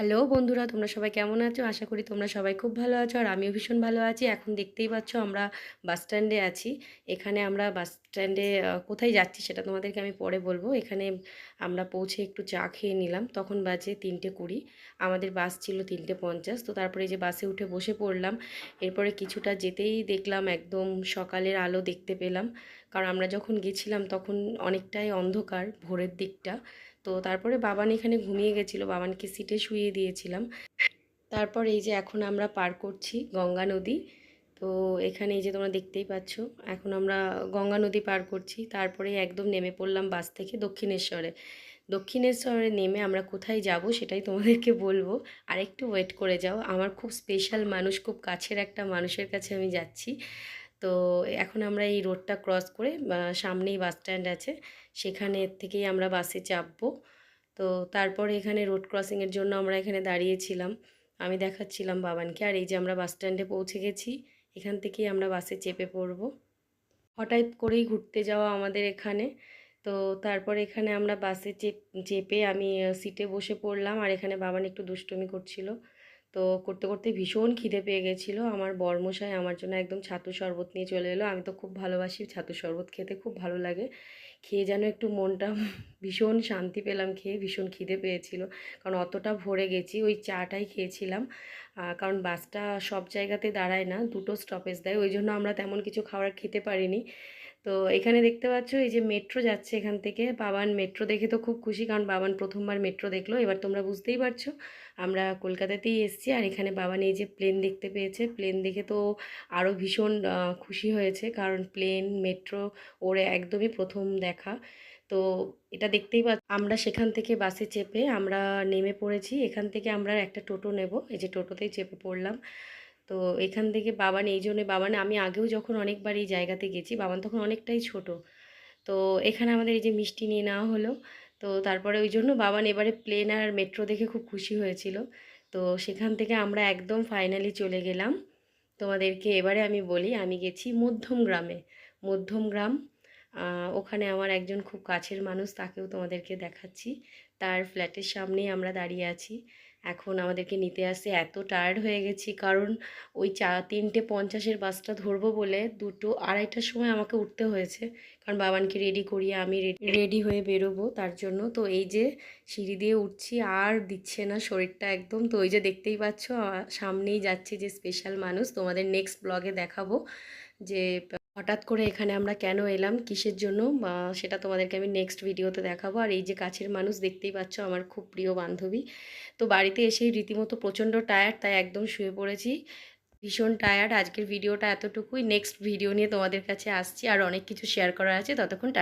Hello বন্ধুরা, তোমরা সবাই কেমন আছো? আশা করি তোমরা সবাই খুব ভালো আছো আর আমিও ভীষণ ভালো আছি। এখন দেখতেই পাচ্ছ আমরা বাস স্ট্যান্ডে আছি। এখানে আমরা বাস স্ট্যান্ডে কোথায় যাচ্ছি সেটা তোমাদেরকে আমি পরে বলব। এখানে আমরা পৌঁছে একটু চা খেয়ে নিলাম। তখন বাজে তিনটে কুড়ি। আমাদের বাস ছিল তিনটে পঞ্চাশ। তো তারপরে যে বাসে উঠে বসে পড়লাম। এরপরে কিছুটা যেতেই দেখলাম একদম সকালের আলো দেখতে পেলাম। কারণ আমরা যখন গেছিলাম তখন অনেকটাই অন্ধকার ভোরের দিকটা। তো তারপরে বাবান এখানে ঘুমিয়ে গেছিল, বাবানকে সিটে শুইয়ে দিয়েছিলাম। তারপর এই যে এখন আমরা পার করছি গঙ্গা নদী। তো এখানে এই যে তোমরা দেখতেই পাচ্ছ, এখন আমরা গঙ্গা নদী পার করছি। তারপরে একদম নেমে পড়লাম বাস থেকে দক্ষিণেশ্বরে। দক্ষিণেশ্বরে নেমে আমরা কোথায় যাব সেটাই তোমাদেরকে বলব। আর একটু ওয়েট করে যাও। আমার খুব স্পেশাল মানুষ, খুব কাছের একটা মানুষের কাছে আমি যাচ্ছি। তো এখন আমরা এই রোডটা ক্রস করে সামনেই বাস স্ট্যান্ড আছে। সেখানে থেকেই আমরা বাসে চাপবো। তো তারপরে এখানে রোড ক্রসিংয়ের জন্য আমরা এখানে দাঁড়িয়েছিলাম আমি দেখাচ্ছিলাম বাবানকে, আর এই যে আমরা বাস স্ট্যান্ডে পৌঁছে গেছি, এখান থেকেই আমরা বাসে চেপে পড়ব। হঠাৎ করেই ঘুরতে যাওয়া আমাদের এখানে। তো তারপর এখানে আমরা বাসে চেপে আমি সিটে বসে পড়লাম, আর এখানে বাবান একটু দুষ্টুমি করছিল। তো করতে করতে ভীষণ খিদে পেয়ে গেছিল। আমার বরমশাই আমার জন্য একদম ছাতু শরবত নিয়ে চলে এলো। আমি তো খুব ভালোবাসি ছাতু শরবত খেতে, খুব ভালো লাগে। খেয়ে যেন একটু মনটা ভীষণ শান্তি পেলাম, খেয়ে ভীষণ খিদে পেয়েছিল। কারণ অতটা ভরে গেছি, ওই চাটাই খেয়েছিলাম। কারণ বাসটা সব জায়গাতে দাঁড়ায় না, দুটো স্টপেজ দেয়। ওই জন্য আমরা তেমন কিছু খাবার খেতে পারিনি। তো এখানে দেখতে পাচ্ছ, এই যে মেট্রো যাচ্ছে এখান থেকে। বাবান মেট্রো দেখে তো খুব খুশি, কারণ বাবান প্রথমবার মেট্রো দেখল। এবার তোমরা বুঝতেই পারছ, আমরা কলকাতাতেই এসেছি। আর এখানে বাবান এই যে প্লেন দেখতে পেয়েছে, প্লেন দেখে তো আরও ভীষণ খুশি হয়েছে। কারণ প্লেন, মেট্রো, ওরে একদমই প্রথম দেখা। তো এটা দেখতেই পা আমরা সেখান থেকে বাসে চেপে আমরা নেমে পড়েছি। এখান থেকে আমরা একটা টোটো নেব। এই যে টোটোতেই চেপে পড়লাম। তো এখান থেকে বাবান এই জন্যে বাবান আমি আগেও যখন অনেকবার এই জায়গাতে গেছি বাবান তখন অনেকটাই ছোট। তো এখানে আমাদের এই যে মিষ্টি নিয়ে নেওয়া হলো, তো তারপরে ওই জন্য বাবান এবারে প্লেন আর মেট্রো দেখে খুব খুশি হয়েছিল। তো সেখান থেকে আমরা একদম ফাইনালি চলে গেলাম। তোমাদেরকে এবারে আমি বলি, আমি গেছি মধ্যম গ্রামে। মধ্যম গ্রাম ওখানে আমার একজন খুব কাছের মানুষ, তাকেও তোমাদেরকে দেখাচ্ছি। তার ফ্ল্যাটের সামনেই আমরা দাঁড়িয়ে আছি। এখন আমাদেরকে নিতে আসে। এত টায়ার্ড হয়ে গেছি, কারণ ওই চা, তিনটে পঞ্চাশের বাসটা ধরবো বলে দুটো আড়াইটার সময় আমাকে উঠতে হয়েছে। কারণ বাবানকে রেডি করিয়ে আমি রেডি হয়ে বেরোবো তার জন্য। তো এই যে সিঁড়ি দিয়ে উঠছি, আর দিচ্ছে না শরীরটা একদম। তো ওই যে দেখতেই পাচ্ছ সামনেই যাচ্ছে যে স্পেশাল মানুষ। তোমাদের নেক্সট ব্লগে দেখাবো যে হঠাৎ করে এখানে আমরা কেন এলাম? কিসের জন্য? সেটা তোমাদেরকে আমি নেক্সট ভিডিওতে দেখাবো। আর এই যে কাছের মানুষ দেখতেই পাচ্ছ, আমার খুব প্রিয় বান্ধবী। তো বাড়িতে এসেই রীতিমতো প্রচণ্ড টায়ার্ড তাই একদম শুয়ে পড়েছি। ভীষণ টায়ার্ড আজকের ভিডিওটা এতটুকুই। নেক্সট ভিডিও নিয়ে তোমাদের কাছে আসছি। আর অনেক কিছু শেয়ার করা আছে। ততক্ষণ টাটা।